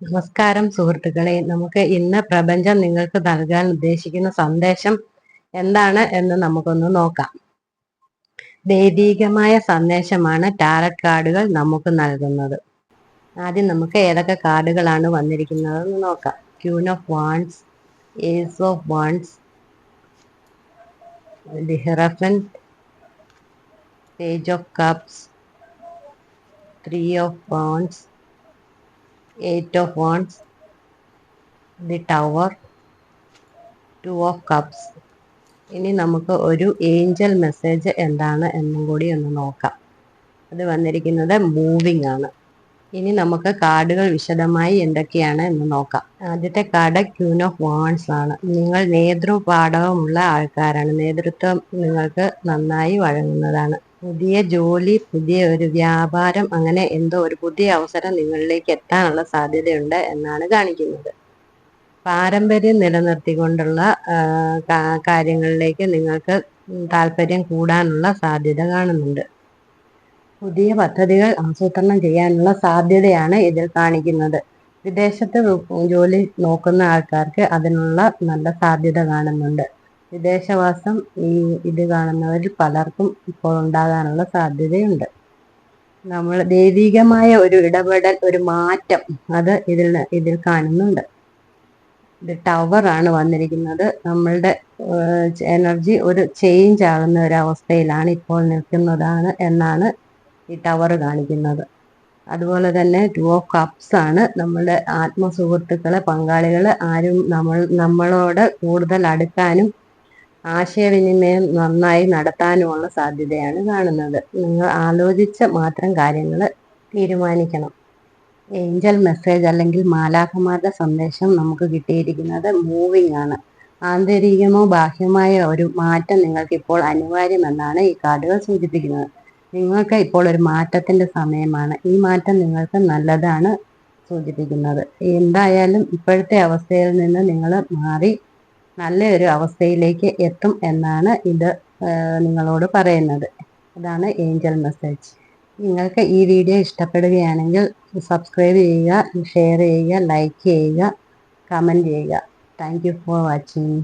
നമസ്കാരം സുഹൃത്തുക്കളെ. നമുക്ക് ഇന്ന് പ്രപഞ്ചം നിങ്ങൾക്ക് നൽകാൻ ഉദ്ദേശിക്കുന്ന സന്ദേശം എന്താണ് എന്ന് നമുക്കൊന്ന് നോക്കാം. ദൈവീകമായ സന്ദേശമാണ് ടാരറ്റ് കാർഡുകൾ നമുക്ക് നൽകുന്നത്. ആദ്യം നമുക്ക് ഏതൊക്കെ കാർഡുകളാണ് വന്നിരിക്കുന്നതെന്ന് നോക്കാം. Queen of wands ace of wands the hierophant page of cups three of wands eight of wands, the tower two of cups ഇനി നമുക്ക് ഒരു ഏഞ്ചൽ മെസ്സേജ് എന്താണ് എന്നും കൂടി ഒന്ന് നോക്കാം. അത് വന്നിരിക്കുന്നത് മൂവിങ് ആണ്. ഇനി നമുക്ക് കാർഡുകൾ വിശദമായി എന്തൊക്കെയാണ് എന്ന് നോക്കാം. ആദ്യത്തെ കാർഡ് ക്യൂൻ ഓഫ് വാൺസ് ആണ്. നിങ്ങൾ നേതൃപാഠവുമുള്ള ആൾക്കാരാണ്. നേതൃത്വം നിങ്ങൾക്ക് നന്നായി വഴങ്ങുന്നതാണ്. പുതിയ ജോലി പുതിയ ഒരു വ്യാപാരം അങ്ങനെ എന്തോ ഒരു പുതിയ അവസരം നിങ്ങളിലേക്ക് എത്താനുള്ള സാധ്യതയുണ്ട് എന്നാണ് കാണിക്കുന്നത്. പാരമ്പര്യം നിലനിർത്തിക്കൊണ്ടുള്ള കാര്യങ്ങളിലേക്ക് നിങ്ങൾക്ക് താല്പര്യം കൂടാനുള്ള സാധ്യത കാണുന്നുണ്ട്. പുതിയ പദ്ധതികൾ ആസൂത്രണം ചെയ്യാനുള്ള സാധ്യതയാണ് ഇതിൽ കാണിക്കുന്നത്. വിദേശത്ത് ജോലി നോക്കുന്ന ആൾക്കാർക്ക് അതിനുള്ള നല്ല സാധ്യത കാണുന്നുണ്ട്. വിദേശവാസം ഈ ഇത് കാണുന്നവരിൽ പലർക്കും ഇപ്പോൾ ഉണ്ടാകാനുള്ള സാധ്യതയുണ്ട്. നമ്മൾ ദൈവികമായ ഒരു ഇടപെടൽ ഒരു മാറ്റം അത് ഇതിൽ ഇതിൽ കാണുന്നുണ്ട്. ഇത് ആണ് വന്നിരിക്കുന്നത്. നമ്മളുടെ എനർജി ഒരു ചേഞ്ച് ആകുന്ന ഒരു അവസ്ഥയിലാണ് ഇപ്പോൾ നിൽക്കുന്നതാണ് എന്നാണ് ഈ ടവർ കാണിക്കുന്നത്. അതുപോലെ തന്നെ ടു ഓഫ് കപ്സ് ആണ് നമ്മളുടെ ആത്മസുഹൃത്തുക്കളെ പങ്കാളികൾ ആരും നമ്മൾ നമ്മളോട് കൂടുതൽ അടുക്കാനും ആശയവിനിമയം നന്നായി നടത്താനുമുള്ള സാധ്യതയാണ് കാണുന്നത്. നിങ്ങൾ ആലോചിച്ച മാത്രം കാര്യങ്ങൾ തീരുമാനിക്കണം. ഏഞ്ചൽ മെസ്സേജ് അല്ലെങ്കിൽ മാലാഖമാരുടെ സന്ദേശം നമുക്ക് കിട്ടിയിരിക്കുന്നത് മൂവിങ് ആണ്. ആന്തരികമോ ബാഹ്യമായ ഒരു മാറ്റം നിങ്ങൾക്ക് ഇപ്പോൾ അനിവാര്യമെന്നാണ് ഈ കാർഡുകൾ സൂചിപ്പിക്കുന്നത്. നിങ്ങൾക്ക് ഇപ്പോൾ ഒരു മാറ്റത്തിന്റെ സമയമാണ്. ഈ മാറ്റം നിങ്ങൾക്ക് നല്ലതാണ് സൂചിപ്പിക്കുന്നത്. എന്തായാലും ഇപ്പോഴത്തെ അവസ്ഥയിൽ നിന്ന് നിങ്ങൾ മാറി നല്ലൊരു അവസ്ഥയിലേക്ക് എത്തും എന്നാണ് ഇത് നിങ്ങളോട് പറയുന്നത്. അതാണ് ഏഞ്ചൽ മെസ്സേജ്. നിങ്ങൾക്ക് ഈ വീഡിയോ ഇഷ്ടപ്പെടുകയാണെങ്കിൽ സബ്സ്ക്രൈബ് ചെയ്യുക ഷെയർ ചെയ്യുക ലൈക്ക് ചെയ്യുക കമന്റ് ചെയ്യുക. Thank for watching.